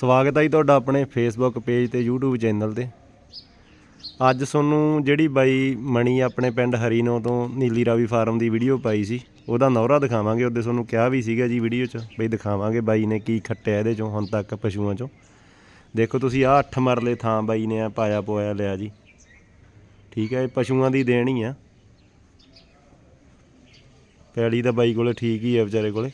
ਸਵਾਗਤ ਹੈ ਜੀ ਤੁਹਾਡਾ ਆਪਣੇ ਫੇਸਬੁੱਕ ਪੇਜ ਤੇ YouTube ਚੈਨਲ ਤੇ। ਅੱਜ ਤੁਹਾਨੂੰ ਜਿਹੜੀ ਬਾਈ ਮਣੀ ਆਪਣੇ ਪਿੰਡ ਹਰੀਨੋ ਤੋਂ ਨੀਲੀ ਰਾਵੀ ਫਾਰਮ ਦੀ ਵੀਡੀਓ ਪਾਈ ਸੀ, ਉਹਦਾ ਨੌਰਾ ਦਿਖਾਵਾਂਗੇ, ਉਹਦੇ ਤੁਹਾਨੂੰ ਕਿਹਾ ਵੀ ਸੀਗਾ ਜੀ ਵੀਡੀਓ 'ਚ, ਬਈ ਦਿਖਾਵਾਂਗੇ ਬਾਈ ਨੇ ਕੀ ਖੱਟਿਆ ਇਹਦੇ 'ਚੋਂ, ਹੁਣ ਤੱਕ ਪਸ਼ੂਆਂ 'ਚੋਂ। ਦੇਖੋ ਤੁਸੀਂ ਆਹ ਅੱਠ ਮਰਲੇ ਥਾਂ ਬਾਈ ਨੇ ਆ ਪਾਇਆ ਪੋਇਆ ਲਿਆ ਜੀ। ਠੀਕ ਹੈ, ਇਹ ਪਸ਼ੂਆਂ ਦੀ ਦੇਣੀ ਆ। ਪੈਲੀ ਤਾਂ ਬਾਈ ਕੋਲੇ ਠੀਕ ਹੀ ਆ ਵਿਚਾਰੇ ਕੋਲੇ।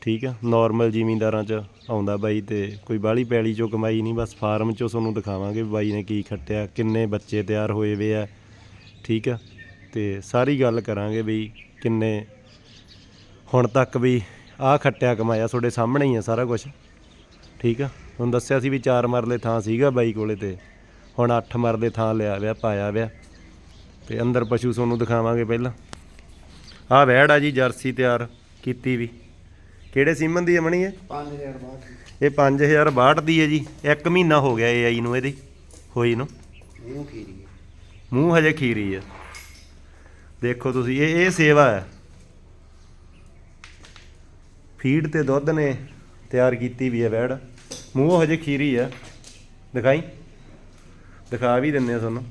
ਠੀਕ ਆ ਨਾਰਮਲ ਜ਼ਿਮੀਂਦਾਰਾਂ 'ਚ ਆਉਂਦਾ ਬਾਈ ਤੇ ਕੋਈ ਬਾਹਲੀ ਪੈਲੀ 'ਚੋਂ ਕਮਾਈ ਨਹੀਂ, ਬਸ ਫਾਰਮ 'ਚੋਂ ਤੁਹਾਨੂੰ ਦਿਖਾਵਾਂਗੇ ਵੀ ਬਾਈ ਨੇ ਕੀ ਖੱਟਿਆ, ਕਿੰਨੇ ਬੱਚੇ ਤਿਆਰ ਹੋਏ ਵੇ ਆ, ਠੀਕ ਆ? ਤੇ ਸਾਰੀ ਗੱਲ ਕਰਾਂਗੇ ਬਈ ਕਿੰਨੇ ਹੁਣ ਤੱਕ ਵੀ ਆਹ ਖੱਟਿਆ ਕਮਾਇਆ ਤੁਹਾਡੇ ਸਾਹਮਣੇ ਹੀ ਆ ਸਾਰਾ ਕੁਝ ਠੀਕ ਆ? ਤੁਹਾਨੂੰ ਦੱਸਿਆ ਸੀ ਵੀ ਚਾਰ ਮਰਲੇ ਥਾਂ ਸੀਗਾ ਬਾਈ ਕੋਲੇ ਤੇ, ਹੁਣ ਅੱਠ ਮਰਲੇ ਥਾਂ ਲਿਆ ਵਿਆ, ਪਾਇਆ ਵਿਆ। ਤੇ ਅੰਦਰ ਪਸ਼ੂ ਤੁਹਾਨੂੰ ਦਿਖਾਵਾਂਗੇ ਪਹਿਲਾਂ। ਆਹ ਵੈੜ ਆ ਜੀ, ਜਰਸੀ ਤਿਆਰ ਕੀਤੀ ਵੀ। ਕਿਹੜੇ ਸੀਮਨ ਦੀ ਅਮਣੀ ਹੈ 5000 ਬਾਅਦ ਇਹ 5062 ਦੀ ਹੈ ਜੀ। ਇੱਕ ਮਹੀਨਾ ਹੋ ਗਿਆ ਇਹ ਆਈ ਨੂੰ ਇਹਦੀ ਹੋਈ ਨੂੰ। ਮੂੰਹ ਖੀਰੀ ਮੂੰਹ ਹਜੇ ਖੀਰੀ ਹੈ ਦੇਖੋ ਤੁਸੀਂ ਇਹ ਇਹ ਸੇਵਾ ਹੈ। ਫੀਡ ਤੇ ਦੁੱਧ ਨੇ ਤਿਆਰ ਕੀਤੀ ਵੀ ਹੈ ਵੈੜ। ਮੂੰਹ ਹਜੇ ਖੀਰੀ ਹੈ ਦਿਖਾਈ? ਦਿਖਾ ਵੀ ਦਿੰਨੇ ਆ ਤੁਹਾਨੂੰ।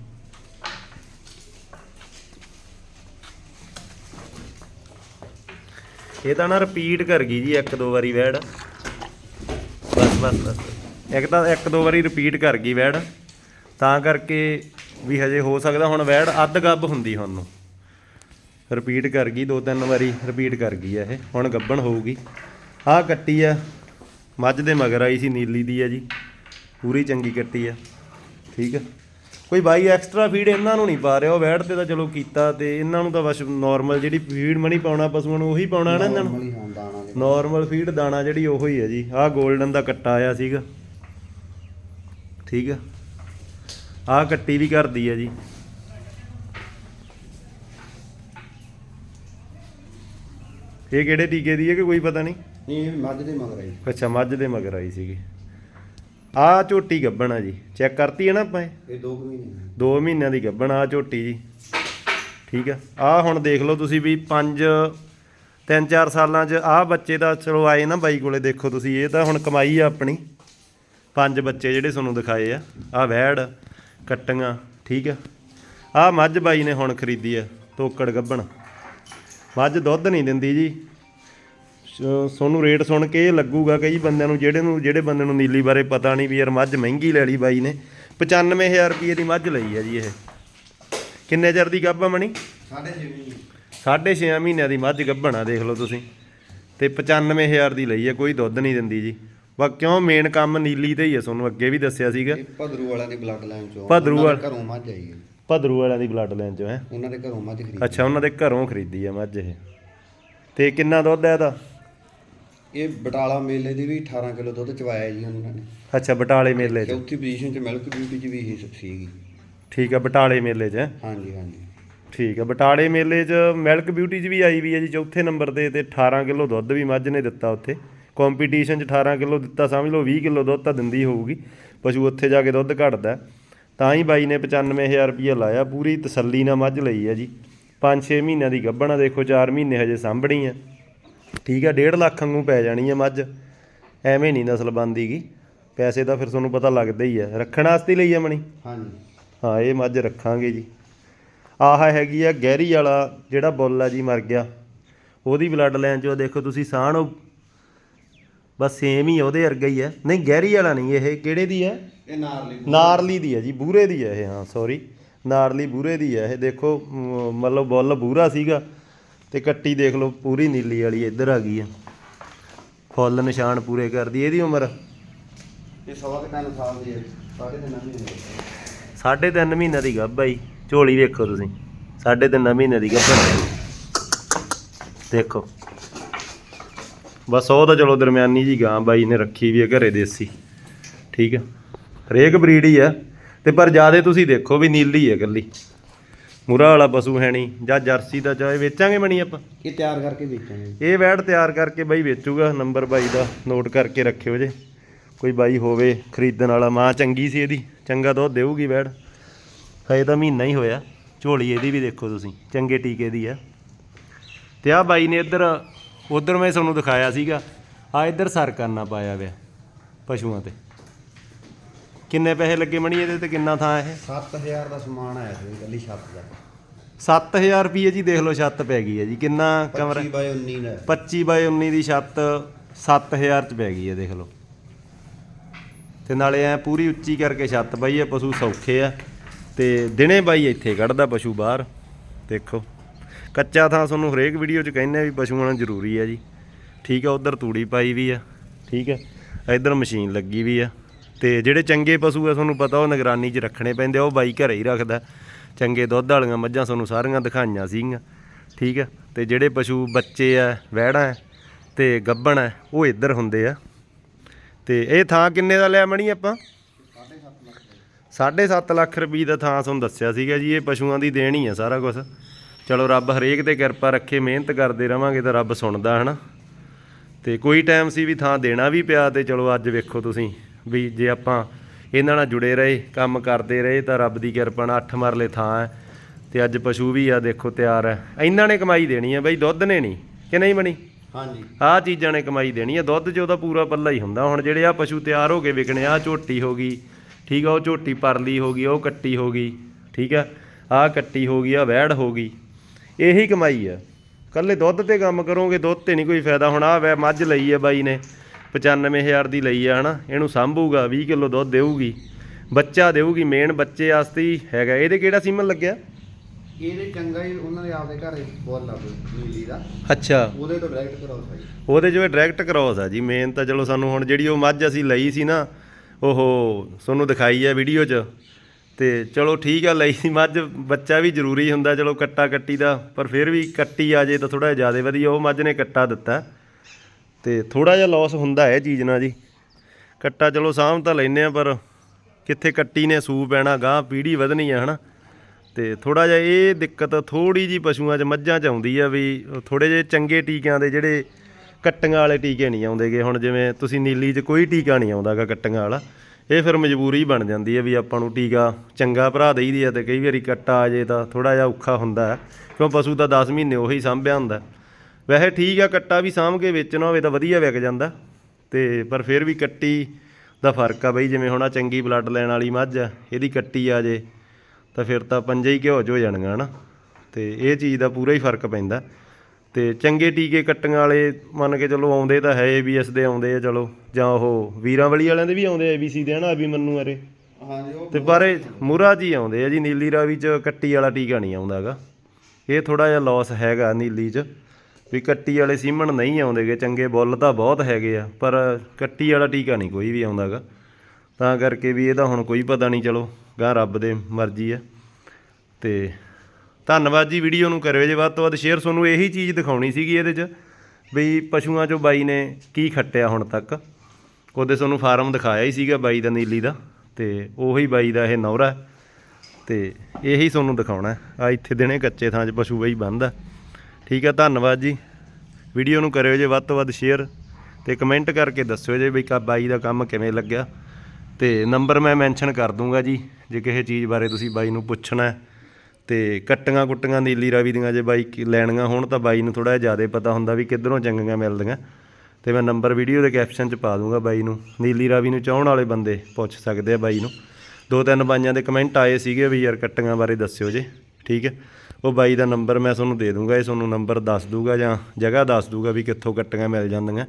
ਇਹ ਤਾਂ ਨਾ ਰਿਪੀਟ ਕਰ ਗਈ ਜੀ, ਇੱਕ ਦੋ ਵਾਰੀ ਵੈੜ। ਬਸ ਬਸ ਬਸ। ਇੱਕ ਤਾਂ ਇੱਕ ਦੋ ਵਾਰੀ ਰਿਪੀਟ ਕਰ ਗਈ ਵੈੜ। ਤਾਂ ਕਰਕੇ ਵੀ ਹਜੇ ਹੋ ਸਕਦਾ ਹੁਣ ਵੈੜ ਅੱਧ ਗੱਬ ਹੁੰਦੀ ਹੁਣ ਨੂੰ। ਰਿਪੀਟ ਕਰ ਗਈ, ਦੋ ਤਿੰਨ ਵਾਰੀ ਰਿਪੀਟ ਕਰ ਗਈ ਆ ਇਹ। ਹੁਣ ਗੱਬਣ ਹੋਊਗੀ। ਆਹ ਕੱਟੀ ਆ, ਮੱਝ ਦੇ ਮਗਰ ਆਈ ਸੀ, ਨੀਲੀ ਦੀ ਆ ਜੀ। ਪੂਰੀ ਚੰਗੀ ਕੱਟੀ ਆ। ਠੀਕ ਆ। ਕੋਈ ਬਾਈ ਐਕਸਟਰਾ ਫੀਡ ਇਹਨਾਂ ਨੂੰ ਨਹੀਂ ਪਾ ਰਿਹਾ ਉਹ ਵੈੜ ਤੇ ਤਾਂ ਚਲੋ ਕੀਤਾ ਤੇ ਇਹਨਾਂ ਨੂੰ ਤਾਂ ਬਸ ਨਾਰਮਲ ਜਿਹੜੀ ਫੀਡ ਮਣੀ ਪਾਉਣਾ ਪਸ਼ੂਆਂ ਨੂੰ ਉਹੀ ਪਾਉਣਾ ਨਾ ਇਹਨਾਂ ਨੂੰ? ਹਾਂ ਨਾਰਮਲ ਫੀਡ ਦਾਣਾ ਜਿਹੜੀ ਉਹੋ ਹੀ ਹੈ ਜੀ। ਆਹ 골ਡਨ ਦਾ ਕੱਟਾ ਆਇਆ ਸੀਗਾ। ਠੀਕ ਆ? ਆਹ ਕੱਟੀ ਵੀ ਕਰਦੀ ਆ ਜੀ। ਇਹ ਕਿਹੜੇ ਟੀਕੇ ਦੀ ਹੈ ਕਿ ਕੋਈ ਪਤਾ ਨਹੀਂ? ਨਹੀਂ ਮੱਝ ਦੇ ਮਗਰ ਆਈ। ਅੱਛਾ ਮੱਝ ਦੇ ਮਗਰ ਆਈ ਸੀਗੀ। ਆਹ ਝੋਟੀ ਗੱਬਣ ਆ ਜੀ। ਚੈੱਕ ਕਰਤੀ ਹੈ ਨਾ ਆਪਾਂ ਇਹ? ਇਹ 2 ਮਹੀਨੇ 2 ਮਹੀਨਿਆਂ ਦੀ ਗੱਭਣ ਆ ਝੋਟੀ ਜੀ। ਠੀਕ ਆ। ਆ ਹੁਣ ਦੇਖ ਲਓ ਤੁਸੀਂ ਵੀ 5 3-4 ਸਾਲਾਂ 'ਚ ਆ ਬੱਚੇ ਦਾ ਚਲੋ ਆਏ ਨਾ ਬਾਈ ਕੋਲੇ ਦੇਖੋ ਤੁਸੀਂ ਇਹ ਤਾਂ ਹੁਣ ਕਮਾਈ ਆ ਆਪਣੀ। ਪੰਜ ਬੱਚੇ ਜਿਹੜੇ ਤੁਹਾਨੂੰ ਦਿਖਾਏ ਆ। ਆ ਵੈੜ ਕੱਟੀਆਂ ਠੀਕ ਆ। ਆ ਮੱਝ ਬਾਈ ਨੇ ਹੁਣ ਖਰੀਦੀ ਆ ਤੋਕੜ ਗੱਭਣ ਮੱਝ ਦੁੱਧ ਨਹੀਂ ਦਿੰਦੀ ਜੀ। ਤੁਹਾਨੂੰ ਰੇਟ ਸੁਣ ਕੇ ਇਹ ਲੱਗੂਗਾ ਕਈ ਬੰਦਿਆਂ ਨੂੰ ਜਿਹੜੇ ਨੂੰ ਜਿਹੜੇ ਬੰਦੇ ਨੂੰ ਨੀਲੀ ਬਾਰੇ ਪਤਾ ਨਹੀਂ ਵੀ ਯਾਰ ਮੱਝ ਮਹਿੰਗੀ ਲੈ ਲਈ ਬਾਈ ਨੇ। 95000 ਰੁਪਏ ਦੀ ਮੱਝ ਲਈ ਹੈ ਜੀ ਇਹ। ਕਿੰਨੇ ਚਿਰ ਦੀ ਗੱਭਾ ਮਣੀ? 6.5 ਮਹੀਨੇ ਸਾਢੇ ਛੇ ਮਹੀਨਿਆਂ ਦੀ ਮੱਝ ਗੱਭਣਾ ਦੇਖ ਲਓ ਤੁਸੀਂ। ਤੇ 95000 ਦੀ ਲਈ ਹੈ ਕੋਈ ਦੁੱਧ ਨਹੀਂ ਦਿੰਦੀ ਜੀ। ਬਾ ਕਿਉਂ ਮੇਨ ਕੰਮ ਨੀਲੀ ਤੇ ਹੀ ਹੈ ਤੁਹਾਨੂੰ ਅੱਗੇ ਵੀ ਦੱਸਿਆ ਸੀਗਾ। ਭਦਰੂ ਵਾਲਿਆਂ ਦੀ ਬਲੱਡ ਲਾਈਨ ਚੋਂ ਭਦਰੂ ਵਾਲ- ਘਰੋਂ ਮੱਝ ਆਈ ਹੈ ਭਦਰੂ ਵਾਲਿਆਂ ਦੀ ਬਲੱਡ ਲਾਈਨ ਚੋਂ ਹੈ? ਉਹਨਾਂ ਦੇ ਘਰੋਂ ਮੱਝ ਖਰੀਦੀ ਅੱਛਾ ਉਹਨਾਂ ਦੇ ਘਰੋਂ ਖਰੀਦੀ ਹੈ ਮੱਝ ਇਹ। ਤੇ ਕਿੰਨਾ ਦੁੱਧ ਹੈ ਇਹਦਾ? ਇਹ ਬਟਾਲਾ ਮੇਲੇ ਦੀ ਵੀ 18 ਕਿਲੋ ਦੁੱਧ ਚਵਾਇਆ ਜੀ ਉਹਨਾਂ ਨੇ। ਅੱਛਾ ਬਟਾਲੇ ਮੇਲੇ 'ਚ। ਚੌਥੀ ਪੋਜੀਸ਼ਨ 'ਚ ਮਿਲਕ ਬਿਊਟੀ 'ਚ ਵੀ ਹੀ ਸੀਗੀ। ਠੀਕ ਹੈ ਬਟਾਲੇ ਮੇਲੇ 'ਚ? ਹਾਂਜੀ ਹਾਂਜੀ। ਠੀਕ ਹੈ ਬਟਾਲੇ ਮੇਲੇ 'ਚ ਮਿਲਕ ਬਿਊਟੀ 'ਚ ਵੀ ਆਈ ਵੀ ਹੈ ਜੀ ਚੌਥੇ ਨੰਬਰ ਤੇ ਤੇ 18 ਕਿਲੋ ਦੁੱਧ ਵੀ ਮੱਝ ਨੇ ਦਿੱਤਾ ਉੱਥੇ। ਕੰਪੀਟੀਸ਼ਨ 'ਚ 18 ਕਿਲੋ ਦਿੱਤਾ ਸਮਝ ਲਓ 20 ਕਿਲੋ ਦੁੱਧ ਤਾਂ ਦਿੰਦੀ ਹੋਊਗੀ। ਪਸ਼ੂ ਉੱਥੇ ਜਾ ਕੇ ਦੁੱਧ ਘਟਦਾ। ਤਾਂ ਹੀ ਬਾਈ ਨੇ 95000 ਰੁਪਏ ਲਾਇਆ ਪੂਰੀ ਤਸੱਲੀ ਨਾਲ ਮੱਝ ਲਈ ਹੈ ਜੀ। 5-6 ਮਹੀਨਿਆਂ ਦੀ ਗੱਭਣਾ ਦੇਖੋ 4 ਮਹੀਨੇ ਹਜੇ ਸਾਂਭਣੀ ਹੈ ਠੀਕ ਹੈ 1.5 ਲੱਖ ਵਾਂਗੂ ਪੈ ਜਾਣੀ ਹੈ ਮੱਝ। ਐਵੇਂ ਨਹੀਂ ਨਸਲ ਬੰਦੀਗੀ ਪੈਸੇ ਤਾਂ ਫਿਰ ਤੁਹਾਨੂੰ ਪਤਾ ਲੱਗਦਾ ਹੀ ਹੈ ਰੱਖਣ ਵਾਸਤੇ ਲਈ ਹੈ ਮਣੀ? ਹਾਂਜੀ। ਹਾਂ ਇਹ ਮੱਝ ਰੱਖਾਂਗੇ ਜੀ। ਆਹ ਹੈਗੀ ਆ ਗਹਿਰੀ ਵਾਲਾ ਜਿਹੜਾ ਬੁੱਲ ਆ ਜੀ ਮਰ ਗਿਆ। ਉਹਦੀ ਬਲੱਡ ਲਾਈਨ ਚੋਂ ਦੇਖੋ ਤੁਸੀਂ ਸਾਣ ਬਸ ਸੇਮ ਹੀ ਆ, ਉਹਦੇ ਵਰਗਾ ਹੀ ਹੈ ਨਹੀਂ ਗਹਿਰੀ ਵਾਲਾ ਨਹੀਂ ਇਹ। ਕਿਹੜੇ ਦੀ ਹੈ ਇਹ ਨਾਰਲੀ। ਨਾਰਲੀ ਦੀ ਹੈ ਜੀ ਬੂਰੇ ਦੀ ਹੈ ਇਹ। ਹਾਂ ਸੌਰੀ ਨਾਰਲੀ ਬੂਰੇ ਦੀ ਹੈ ਇਹ। ਦੇਖੋ ਮਤਲਬ ਬੁੱਲ ਬੂਰਾ ਸੀਗਾ। ਤੇ ਕੱਟੀ ਦੇਖ ਲਓ ਪੂਰੀ ਨੀਲੀ ਵਾਲੀ ਇੱਧਰ ਆ ਗਈ ਆ। ਫੁੱਲ ਨਿਸ਼ਾਨ ਪੂਰੇ ਕਰਦੀ ਇਹਦੀ ਉਮਰ? ਇਹ ਸਵਾ ਕੁ ਤਿੰਨ ਸਾਲ ਦੀ ਹੈ ਸਾਢੇ ਤਿੰਨ ਮਹੀਨੇ। ਸਾਢੇ ਤਿੰਨ ਮਹੀਨੇ ਦੀ ਗੱਭ ਆਈ ਝੋਲੀ ਵੇਖੋ ਤੁਸੀਂ। ਸਾਢੇ ਤਿੰਨ ਮਹੀਨੇ ਦੀ ਗੱਭ ਦੇਖੋ। ਬਸ ਉਹ ਤਾਂ ਚਲੋ ਦਰਮਿਆਨੀ ਜੀ ਗਾਂ ਬਾਈ ਨੇ ਰੱਖੀ ਵੀ ਹੈ ਘਰੇ ਦੇਸੀ। ਠੀਕ ਹੈ ਹਰੇਕ ਬਰੀਡ ਹੀ ਆ। ਤੇ ਪਰ ਜਿਆਦੇ ਤੁਸੀਂ ਦੇਖੋ ਵੀ ਨੀਲੀ ਹੈ ਇਕੱਲੀ। ਮੁਰਾ ਵਾਲਾ ਪਸ਼ੂ ਹੈ ਨਹੀਂ ਜਾਂ ਜਰਸੀ ਦਾ ਚਾਹੇ ਵੇਚਾਂਗੇ ਬਣੀ ਆਪਾਂ? ਇਹ ਤਿਆਰ ਕਰਕੇ ਵੇਚਾਂਗੇ। ਇਹ ਵੈੜ ਤਿਆਰ ਕਰਕੇ ਬਾਈ ਵੇਚੂਗਾ ਨੰਬਰ ਬਾਈ ਦਾ ਨੋਟ ਕਰਕੇ ਰੱਖਿਓ ਜੇ। ਕੋਈ ਬਾਈ ਹੋਵੇ ਖਰੀਦਣ ਵਾਲਾ ਮਾਂ ਚੰਗੀ ਸੀ ਇਹਦੀ ਚੰਗਾ ਦੁੱਧ ਦੇਊਗੀ ਵੈੜ। ਹਜੇ ਤਾਂ ਮਹੀਨਾ ਹੀ ਹੋਇਆ ਝੋਲੀ ਇਹਦੀ ਵੀ ਦੇਖੋ ਤੁਸੀਂ ਚੰਗੇ ਟੀਕੇ ਦੀ ਆ। ਤੇ ਆ ਬਾਈ ਨੇ ਇੱਧਰ ਉਧਰ ਮੈਂ ਤੁਹਾਨੂੰ ਦਿਖਾਇਆ ਸੀਗਾ ਆ ਇੱਧਰ ਸਰ ਕਰਨਾ ਪਾਇਆ ਵਿਆ ਪਸ਼ੂਆਂ ਤੇ। ਕਿੰਨੇ ਪੈਸੇ ਲੱਗੇ ਮਣੀ ਇਹਦੇ ਤੇ? ਕਿੰਨਾ ਥਾਂ ਇਹ? 7000 ਦਾ ਸਮਾਨ ਆਇਆ ਸੀ ਇਕੱਲੀ ਛੱਤ ਦਾ। 7000 ਰੁਪਏ ਜੀ ਦੇਖ ਲਓ ਛੱਤ ਪੈ ਗਈ ਹੈ ਜੀ। ਕਿੰਨਾ ਕਮਰਾ? 25 ਬਾਈ 19 ਦਾ। 25 ਬਾਈ 19 ਦੀ ਛੱਤ 7000 ਚ ਪੈ ਗਈ ਹੈ ਦੇਖ ਲਓ। ਤੇ ਨਾਲੇ ਐ ਪੂਰੀ ਉੱਚੀ ਕਰਕੇ ਛੱਤ ਬਾਈ ਇਹ ਪਸ਼ੂ ਸੌਖੇ ਆ। ਤੇ ਦਿਨੇ ਬਾਈ ਇੱਥੇ ਕੱਢਦਾ ਪਸ਼ੂ ਬਾਹਰ। ਦੇਖੋ ਕੱਚਾ ਥਾਂ ਤੁਹਾਨੂੰ ਹਰੇਕ ਵੀਡੀਓ 'ਚ ਕਹਿੰਦੇ ਆ ਵੀ ਪਸ਼ੂਆਂ ਨੂੰ ਜ਼ਰੂਰੀ ਆ ਜੀ। ਠੀਕ ਆ ਉਧਰ ਤੂੜੀ ਪਾਈ ਵੀ ਆ। ਠੀਕ ਆ ਇੱਧਰ ਮਸ਼ੀਨ ਲੱਗੀ ਵੀ ਆ। ਤੇ ਜਿਹੜੇ ਚੰਗੇ ਪਸ਼ੂ ਆ, ਤੁਹਾਨੂੰ ਪਤਾ ਉਹ ਨਿਗਰਾਨੀ 'ਚ ਰੱਖਣੇ ਪੈਂਦੇ ਆ, ਉਹ ਬਾਈ ਘਰੇ ਹੀ ਰੱਖਦਾ। ਚੰਗੇ ਦੁੱਧ ਵਾਲੀਆਂ ਮੱਝਾਂ ਤੁਹਾਨੂੰ ਸਾਰੀਆਂ ਦਿਖਾਈਆਂ ਸੀਗੀਆਂ, ਠੀਕ ਆ? ਤੇ ਜਿਹੜੇ ਪਸ਼ੂ ਬੱਚੇ ਆ ਵਹਿੜਾਂ ਆ ਤੇ ਗੱਬਣ ਆ ਉਹ ਇੱਧਰ ਹੁੰਦੇ ਆ। ਤੇ ਇਹ ਥਾਂ ਕਿੰਨੇ ਦਾ ਲਿਆ ਮਣੀ ਆਪਾਂ? 7.5 ਲੱਖ ਰੁਪਏ ਦਾ ਥਾਂ ਤੁਹਾਨੂੰ ਦੱਸਿਆ ਸੀਗਾ ਜੀ, ਇਹ ਪਸ਼ੂਆਂ ਦੀ ਦੇਣ ਹੀ ਆ ਸਾਰਾ ਕੁਝ ਚਲੋ ਰੱਬ ਹਰੇਕ ਤੇ ਕਿਰਪਾ ਰੱਖੇ, ਮਿਹਨਤ ਕਰਦੇ ਰਵਾਂਗੇ ਤਾਂ ਰੱਬ ਸੁਣਦਾ, ਹਨਾ? ਤੇ ਕੋਈ ਟਾਈਮ ਸੀ ਵੀ ਥਾਂ ਦੇਣਾ ਵੀ ਪਿਆ ਤੇ ਚਲੋ ਅੱਜ ਵੇਖੋ ਤੁਸੀਂ। ਵੀ ਜੇ ਆਪਾਂ ਇਹਨਾਂ ਨਾਲ ਜੁੜੇ ਰਹੇ ਕੰਮ ਕਰਦੇ ਰਹੇ ਤਾਂ ਰੱਬ ਦੀ ਕਿਰਪਾ ਨਾਲ ਅੱਠ ਮਰਲੇ ਥਾਂ ਹੈ ਤੇ ਅੱਜ ਪਸ਼ੂ ਵੀ ਆ ਦੇਖੋ ਤਿਆਰ ਹੈ। ਇਹਨਾਂ ਨੇ ਕਮਾਈ ਦੇਣੀ ਹੈ ਬਈ ਦੁੱਧ ਨੇ ਨਹੀਂ ਕਿ ਨਹੀਂ ਬਣੀ? ਹਾਂਜੀ। ਆਹ ਚੀਜ਼ਾਂ ਨੇ ਕਮਾਈ ਦੇਣੀ ਹੈ ਦੁੱਧ 'ਚ ਉਹਦਾ ਪੂਰਾ ਪੱਲਾ ਹੀ ਹੁੰਦਾ। ਹੁਣ ਜਿਹੜੇ ਆ ਪਸ਼ੂ ਤਿਆਰ ਹੋ ਕੇ ਵਿਕਣੇ ਆ ਝੋਟੀ ਹੋ ਗਈ ਠੀਕ ਆ ਉਹ ਝੋਟੀ ਪਰਲੀ ਹੋ ਗਈ ਉਹ ਕੱਟੀ ਹੋ ਗਈ ਠੀਕ ਆ ਆਹ ਕੱਟੀ ਹੋ ਗਈ ਆ ਵੈੜ ਹੋ ਗਈ ਇਹੀ ਕਮਾਈ ਆ। ਕੱਲੇ ਦੁੱਧ ਤੇ ਕੰਮ ਕਰੋਗੇ ਦੁੱਧ ਤੇ ਨਹੀਂ ਕੋਈ ਫਾਇਦਾ। ਹੁਣ ਆ ਵੈ ਮੱਝ ਲਈ ਆ ਬਾਈ ਨੇ 95000 ਦੀ ਲਈ ਆ ਹਨਾ? ਇਹਨੂੰ ਸੰਭੂਗਾ 20 ਕਿਲੋ ਦੁੱਧ ਦੇਊਗੀ। ਬੱਚਾ ਦੇਊਗੀ ਮੇਨ ਬੱਚੇ ਵਾਸਤੇ ਹੀ ਹੈਗਾ। ਇਹਦੇ ਕਿਹੜਾ ਸੀਮਨ ਲੱਗਿਆ? ਇਹਦੇ ਚੰਗਾ ਹੀ ਉਹਨਾਂ ਦੇ ਆਪਦੇ ਘਰੇ ਬੋਲ ਲਾ ਨੀਲੀ ਦਾ। ਅੱਛਾ। ਉਹਦੇ ਤੋਂ ਡਾਇਰੈਕਟ ਕਰਾਓ ਭਾਈ ਉਹਦੇ ਜੋ ਡਾਇਰੈਕਟ ਕ੍ਰੋਸ ਆ ਜੀ ਮੇਨ ਤਾਂ ਚਲੋ ਸਾਨੂੰ ਹੁਣ ਜਿਹੜੀ ਉਹ ਮੱਝ ਅਸੀਂ ਲਈ ਸੀ ਨਾ ਉਹ ਤੁਹਾਨੂੰ ਦਿਖਾਈ ਆ ਵੀਡੀਓ 'ਚ। ਤੇ ਚਲੋ ਠੀਕ ਆ ਲਈ ਸੀ ਮੱਝ ਬੱਚਾ ਵੀ ਜ਼ਰੂਰੀ ਹੁੰਦਾ ਚਲੋ ਕੱਟਾ ਕੱਟੀ ਦਾ ਪਰ ਫਿਰ ਵੀ ਕੱਟੀ ਆ ਜੇ ਤਾਂ ਥੋੜਾ ਜ਼ਿਆਦਾ ਵਧੀਆ ਉਹ ਮੱਝ ਨੇ ਕੱਟਾ ਦਿੱਤਾ। ਤੇ ਥੋੜਾ ਜਿਹਾ ਲਾਸ ਹੁੰਦਾ ਹੈ ਇਹ ਚੀਜ਼ ਨਾਲ ਜੀ। ਕੱਟਾ ਚਲੋ ਸਾਂਭ ਤਾਂ ਲੈਨੇ ਆ ਪਰ ਕਿੱਥੇ ਕੱਟੀ ਨੇ ਸੂ ਪੈਣਾ ਗਾਂ ਪੀੜੀ ਵਧਣੀ ਆ, ਹਨਾ। ਤੇ ਥੋੜਾ ਜਿਹਾ ਇਹ ਦਿੱਕਤ ਥੋੜੀ ਜੀ ਪਸ਼ੂਆਂ 'ਚ ਮੱਝਾਂ 'ਚ ਆਉਂਦੀ ਆ ਵੀ ਥੋੜੇ ਜਿਹੇ ਚੰਗੇ ਟੀਕਿਆਂ ਦੇ ਜਿਹੜੇ ਕੱਟੀਆਂ ਵਾਲੇ ਟੀਕੇ ਨਹੀਂ ਆਉਂਦੇਗੇ। ਹੁਣ ਜਿਵੇਂ ਤੁਸੀਂ ਨੀਲੀ 'ਚ ਕੋਈ ਟੀਕਾ ਨਹੀਂ ਆਉਂਦਾਗਾ ਕੱਟੀਆਂ ਵਾਲਾ, ਇਹ ਫਿਰ ਮਜਬੂਰੀ ਬਣ ਜਾਂਦੀ ਹੈ ਵੀ ਆਪਾਂ ਨੂੰ ਟੀਕਾ ਚੰਗਾ ਭਰਾ ਦੇਈਦੀ ਆ ਤੇ ਕਈ ਵਾਰੀ ਕੱਟਾ ਆ ਜੇ ਤਾਂ ਥੋੜਾ ਜਿਹਾ ਔਖਾ ਹੁੰਦਾ ਕਿਉਂ? ਪਸ਼ੂ ਤਾਂ 10 ਮਹੀਨੇ ਉਹੀ ਸਾਂਭਿਆ ਹੁੰਦਾ। ਵੈਸੇ ਠੀਕ ਆ ਕੱਟਾ ਵੀ ਸਾਂਭ ਕੇ ਵੇਚਣਾ ਹੋਵੇ ਤਾਂ ਵਧੀਆ ਵਿਕ ਜਾਂਦਾ। ਤੇ ਪਰ ਫਿਰ ਵੀ ਕੱਟੀ ਦਾ ਫ਼ਰਕ ਆ ਬਈ ਜਿਵੇਂ ਹੁਣ ਆ ਚੰਗੀ ਬਲੱਡ ਲੈਣ ਵਾਲੀ ਮੱਝ ਆ ਇਹਦੀ ਕੱਟੀ ਆ ਜੇ ਤਾਂ ਫਿਰ ਤਾਂ ਪੰਜੇ ਹੀ ਘਿਓ ਹੋ ਜਾਣਗੀਆਂ ਹਨਾ? ਤੇ ਇਹ ਚੀਜ਼ ਦਾ ਪੂਰਾ ਹੀ ਫ਼ਰਕ ਪੈਂਦਾ। ਤੇ ਚੰਗੇ ਟੀਕੇ ਕੱਟਣ ਵਾਲੇ ਮੰਨ ਕੇ ਚਲੋ ਆਉਂਦੇ ਤਾਂ ਹੈ ਏਬੀਐਸ ਦੇ ਆਉਂਦੇ ਆ ਚਲੋ ਜਾਂ ਉਹ ਵੀਰਾਂ ਵਾਲੀ ਵਾਲਿਆਂ ਦੇ ਵੀ ਆਉਂਦੇ ਆ ਏਬੀਸੀ ਦੇ ਹਨਾ ਅਭੀ ਮੰਨੂ ਅਰੇ ਹਾਂਜੀ ਉਹ ਤੇ ਪਰ ਇਹ ਮੂਰਾ ਜੀ ਆਉਂਦੇ ਆ ਜੀ ਨੀਲੀ ਰਾਵੀ ਚ ਕੱਟੀ ਵਾਲਾ ਟੀਕਾ ਨਹੀਂ ਆਉਂਦਾਗਾ ਇਹ ਥੋੜਾ ਜਿਹਾ ਲਾਸ ਹੈਗਾ ਨੀਲੀ ਚ। ਵੀ ਕੱਟੀ ਵਾਲੇ ਸੀਮਣ ਨਹੀਂ ਆਉਂਦੇਗੇ, ਚੰਗੇ ਬੁੱਲ ਤਾਂ ਬਹੁਤ ਹੈਗੇ ਆ, ਪਰ ਕੱਟੀ ਵਾਲਾ ਟੀਕਾ ਨਹੀਂ ਕੋਈ ਵੀ ਆਉਂਦਾਗਾ। ਤਾਂ ਕਰਕੇ ਵੀ ਇਹਦਾ ਹੁਣ ਕੋਈ ਪਤਾ ਨਹੀਂ, ਚਲੋ ਗਾਂ ਰੱਬ ਦੇ ਮਰਜ਼ੀ ਆ। ਤੇ ਧੰਨਵਾਦ ਜੀ ਵੀਡੀਓ ਨੂੰ ਕਰਿਓ ਜੇ ਵੱਧ ਤੋਂ ਵੱਧ ਸ਼ੇਅਰ। ਤੁਹਾਨੂੰ ਇਹੀ ਚੀਜ਼ ਦਿਖਾਉਣੀ ਸੀਗੀ ਇਹਦੇ 'ਚ ਵੀ ਪਸ਼ੂਆਂ 'ਚੋਂ ਬਾਈ ਨੇ ਕੀ ਖੱਟਿਆ ਹੁਣ ਤੱਕ। ਉਹਦੇ ਤੁਹਾਨੂੰ ਫਾਰਮ ਦਿਖਾਇਆ ਹੀ ਸੀਗਾ ਬਾਈ ਦਾ ਨੀਲੀ ਦਾ, ਤੇ ਉਹੀ ਬਾਈ ਦਾ ਇਹ ਨੌਰਾ। ਤੇ ਇਹੀ ਤੁਹਾਨੂੰ ਦਿਖਾਉਣਾ। ਆ ਇੱਥੇ ਦਿਨੇ ਕੱਚੇ ਥਾਂ 'ਚ ਪਸ਼ੂ ਬਾਈ ਬੰਨਦਾ। ਠੀਕ ਆ ਧੰਨਵਾਦ ਜੀ। ਵੀਡੀਓ ਨੂੰ ਕਰਿਓ ਜੇ ਵੱਧ ਤੋਂ ਵੱਧ ਸ਼ੇਅਰ ਤੇ ਕਮੈਂਟ ਕਰਕੇ ਦੱਸਿਓ ਜੇ ਵੀ ਕਾ ਬਾਈ ਦਾ ਕੰਮ ਕਿਵੇਂ ਲੱਗਿਆ। ਤੇ ਨੰਬਰ ਮੈਂ ਮੈਂਸ਼ਨ ਕਰ ਦੂੰਗਾ ਜੀ, ਜੇ ਕਿਸੇ ਚੀਜ਼ ਬਾਰੇ ਤੁਸੀਂ ਬਾਈ ਨੂੰ ਪੁੱਛਣਾ ਹੈ। ਤੇ ਕੱਟੀਆਂ ਕੁੱਟੀਆਂ ਨੀਲੀ ਰਾਵੀ ਦੀਆਂ ਜੇ ਬਾਈ ਲੈਣੀਆਂ ਹੋਣ ਤਾਂ ਬਾਈ ਨੂੰ ਥੋੜਾ ਜਿਹਾ ਜ਼ਿਆਦਾ ਪਤਾ ਹੁੰਦਾ ਵੀ ਕਿੱਧਰੋਂ ਚੰਗੀਆਂ ਮਿਲਦੀਆਂ। ਤੇ ਮੈਂ ਨੰਬਰ ਵੀਡੀਓ ਦੇ ਕੈਪਸ਼ਨ 'ਚ ਪਾ ਦੂੰਗਾ ਬਾਈ ਨੂੰ। ਨੀਲੀ ਰਾਵੀ ਨੂੰ ਚਾਹਣ ਵਾਲੇ ਬੰਦੇ ਪੁੱਛ ਸਕਦੇ ਆ ਬਾਈ ਨੂੰ। ਦੋ ਤਿੰਨ ਬਾਈਆਂ ਦੇ ਕਮੈਂਟ ਆਏ ਸੀਗੇ ਵੀ ਯਾਰ ਕੱਟੀਆਂ ਬਾਰੇ ਦੱਸਿਓ ਜੇ, ਠੀਕ ਹੈ। ਉਹ ਬਾਈ ਦਾ ਨੰਬਰ ਮੈਂ ਤੁਹਾਨੂੰ ਦੇ ਦੂੰਗਾ, ਇਹ ਤੁਹਾਨੂੰ ਨੰਬਰ ਦੱਸ ਦੂੰਗਾ ਜਾਂ ਜਗ੍ਹਾ ਦੱਸ ਦੂੰਗਾ ਵੀ ਕਿੱਥੋਂ ਕੱਟੀਆਂ ਮਿਲ ਜਾਂਦੀਆਂ।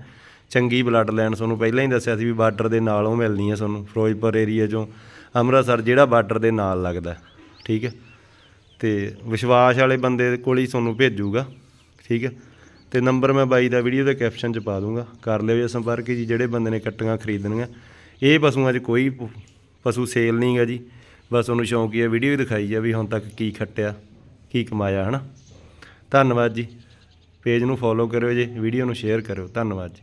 ਚੰਗੀ ਬਲੱਡ ਲਾਈਨ ਤੁਹਾਨੂੰ ਪਹਿਲਾਂ ਹੀ ਦੱਸਿਆ ਸੀ ਵੀ ਬਾਰਡਰ ਦੇ ਨਾਲੋਂ ਮਿਲਣੀ ਹੈ ਤੁਹਾਨੂੰ, ਫਿਰੋਜ਼ਪੁਰ ਏਰੀਆ 'ਚੋਂ। ਅੰਮ੍ਰਿਤਸਰ ਜਿਹੜਾ ਬਾਰਡਰ ਦੇ ਨਾਲ ਲੱਗਦਾ, ਠੀਕ ਹੈ? ਤੇ ਵਿਸ਼ਵਾਸ ਵਾਲੇ ਬੰਦੇ ਕੋਲ ਹੀ ਤੁਹਾਨੂੰ ਭੇਜੂਗਾ, ਠੀਕ ਹੈ? ਤੇ ਨੰਬਰ ਮੈਂ ਬਾਈ ਦਾ ਵੀਡੀਓ ਦੇ ਕੈਪਸ਼ਨ 'ਚ ਪਾ ਦੂੰਗਾ। ਕਰ ਲਿਓ ਜੇ ਸੰਪਰਕ ਜੀ, ਜਿਹੜੇ ਬੰਦੇ ਨੇ ਕੱਟੀਆਂ ਖਰੀਦਣੀਆਂ। ਇਹ ਪਸ਼ੂਆਂ 'ਚ ਕੋਈ ਪਸ਼ੂ ਸੇਲ ਨਹੀਂਗਾ ਜੀ। ਬਸ ਉਹਨੂੰ ਸ਼ੌਂਕੀ ਹੈ ਵੀਡੀਓ ਦਿਖਾਈ ਆ ਵੀ ਹੁਣ ਤੱਕ ਕੀ ਖੱਟਿਆ। ਕੀ ਕਮਾਇਆ, ਹਨਾ? ਧੰਨਵਾਦ ਜੀ। ਪੇਜ ਨੂੰ ਫੋਲੋ ਕਰਿਓ ਜੀ ਵੀਡੀਓ ਨੂੰ ਸ਼ੇਅਰ ਕਰਿਓ। ਧੰਨਵਾਦ ਜੀ।